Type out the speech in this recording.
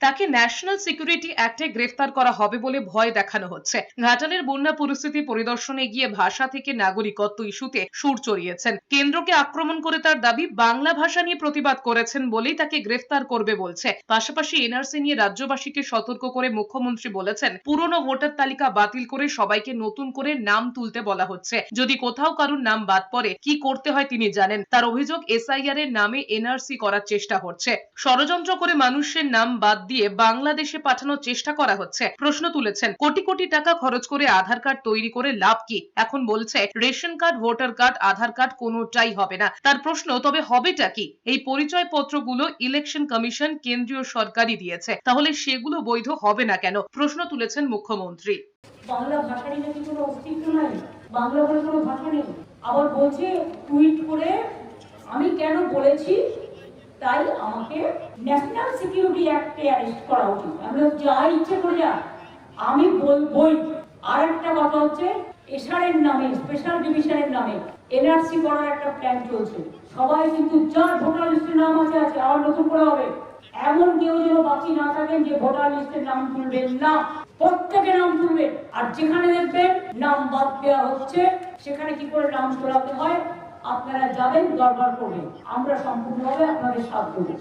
তাকে national security অ্যাক্টে গ্রেফতার করা হবে বলে ভয় দেখানো হচ্ছে। ঘাটালের বন্যা পরিস্থিতি পরিদর্শনে গিয়ে ভাষা থেকে নাগরিকত্ব ইস্যুতে সুর চড়িয়েছেন। কেন্দ্রকে আক্রমণ করে তার দাবি, বাংলা ভাষা নিয়ে প্রতিবাদ করেছেন বলেই তাকে গ্রেফতার করবে বলছে। পাশাপাশি এনআরসি নিয়ে রাজ্যবাসীকে সতর্ক করে মুখ্যমন্ত্রী বলেছেন, পুরনো ভোটার তালিকা বাতিল করে সবাইকে নতুন করে নাম তুলতে বলা হচ্ছে। যদি কোথাও কারুর নাম বাদ পড়ে, কি করতে হয় তিনি জানেন। তার অভিযোগ এসআইআর এর নামে এনআরসি করার চেষ্টা হচ্ছে। ষড়যন্ত্র করে মানুষের নাম বাদ দিয়ে বাংলাদেশে পাঠানোর চেষ্টা করা হচ্ছে। প্রশ্ন তুলেছেন, কোটি কোটি টাকা খরচ করে আধার কার্ড তৈরি করে লাভ কি? এখন বলছে, ration card, voter card, Aadhaar card কোনোটাই হবে না। তার প্রশ্ন, তবে হবেটা কি? এই পরিচয় পত্রগুলো ইলেকশন কমিশন কেন্দ্রীয় সরকারই দিয়েছে। তাহলে সেগুলো বৈধ হবে না কেন? প্রশ্ন তুলেছেন মুখ্যমন্ত্রী। বাংলা ভাষারই নাকি কোনো অস্তিত্ব নাই? বাংলা বলে কোনো ভাষা নেই? আবার বলছে, টুইট করে, আমি কেন বলেছি তাই আমাকে ন্যাশনাল সিকিউরিটি অ্যাক্টে অ্যারেস্ট করা উচিত। আমি যা ইচ্ছে করে যা আমি বলবই। আর একটা কথা হচ্ছে, এসআরের নামে স্পেশাল ডিভিশনের নামে এনআরসি করার একটা প্ল্যান চলছে। সবাই কিন্তু যার ভোটার লিস্টের নাম আছে আছে, আবার নতুন করে হবে। এমন কেউ যেন বাকি না থাকেন যে ভোটার লিস্টের নাম তুলবেন না। প্রত্যেকে নাম তুলবেন আর যেখানে দেখবেন নাম বাদ দেওয়া হচ্ছে, সেখানে কি করে নাম তোলাতে হয়? আপনারা যাবেন দরবার করবেন। আমরা সম্পূর্ণভাবে আপনাদের সাথ দেবো